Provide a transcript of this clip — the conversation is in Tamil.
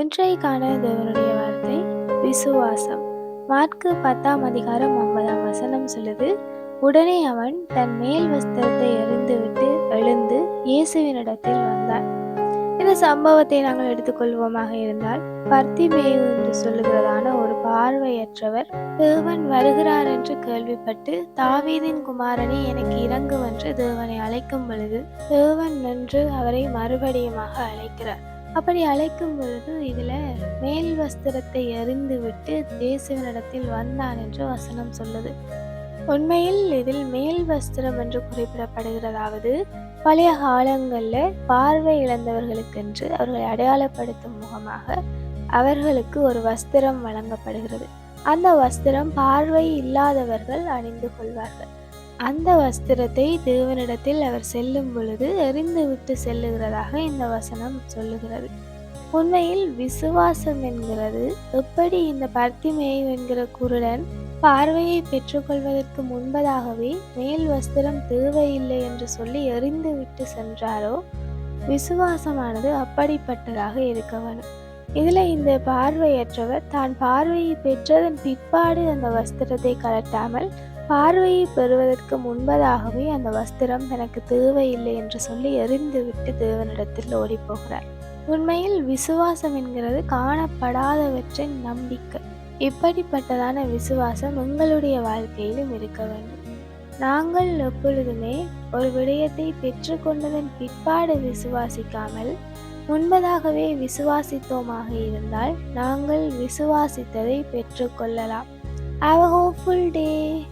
இன்றைக்கான தேவனுடைய வார்த்தை விசுவாசம். மார்க்கு பத்தாம் அதிகாரம் ஒன்பதாம் வசனம் சொல்லுது உடனே அவன் தன் மேல் வஸ்திரத்தை எறிந்துவிட்டு எழுந்து இயேசுவினிடத்தில் வந்தான். இந்த சம்பவத்தை நாங்கள் எடுத்துக்கொள்வோமாக இருந்தால் பர்த்திமேயு என்று சொல்லுகிறதான ஒரு பார்வையற்றவர் தேவன் வருகிறார் என்று கேள்விப்பட்டு தாவீதின் குமாரனே எனக்கு இறங்குவென்று தேவனை அழைக்கும் பொழுது தேவன் நின்று அவரை மறுபடியுமாக அழைக்கிறார். அப்படி அழைக்கும் பொழுது இதில் மேல் வஸ்திரத்தை எறிந்துவிட்டு தேசுவனிடத்தில் வந்தான் என்று வசனம் சொல்லுது. உண்மையில் இதில் மேல் வஸ்திரம் என்று குறிப்பிடப்படுகிறதாவது பழைய காலங்களில் பார்வை இழந்தவர்களுக்கென்று அவர்களை அடையாளப்படுத்தும் முகமாக அவர்களுக்கு ஒரு வஸ்திரம் வழங்கப்படுகிறது. அந்த வஸ்திரம் பார்வை இல்லாதவர்கள் அணிந்து கொள்வார்கள். அந்த வஸ்திரத்தை தேவனிடத்தில் அவர் செல்லும் பொழுது எறிந்துவிட்டு செல்லுகிறதாக இந்த வசனம் சொல்லுகிறது. உண்மையில் விசுவாசம் என்கிறது. எப்படி இந்த பர்த்திமேய் என்கிற குருடன் பார்வையை பெற்றுக்கொள்வதற்கு முன்பதாகவே மேல் வஸ்திரம் தேவையில்லை என்று சொல்லி எறிந்து விட்டு சென்றாரோ? விசுவாசமானது அப்படிப்பட்டதாக இருக்க வேணும் இதுல இந்த பார்வையற்றவர் தான் பார்வையை பெற்றதன் பிற்பாடு அந்த வஸ்திரத்தை கலட்டாமல் பார்வையை பெறுவதற்கு முன்பதாகவே அந்த வஸ்திரம் தனக்கு தேவையில்லை என்று சொல்லி எரிந்துவிட்டு தேவனிடத்தில் ஓடிப்போகிறார். உண்மையில் விசுவாசம் என்கிறது காணப்படாதவற்றின் நம்பிக்கை. இப்படிப்பட்டதான விசுவாசம் எங்களுடைய வாழ்க்கையிலும் இருக்க வேண்டும். நாங்கள் எப்பொழுதுமே ஒரு விடயத்தை பெற்றுக்கொண்டதன் பிற்பாடு விசுவாசிக்காமல் முன்பதாகவே விசுவாசித்தோமாக இருந்தால் நாங்கள் விசுவாசித்ததை பெற்றுக்கொள்ளலாம். Have a hopeful day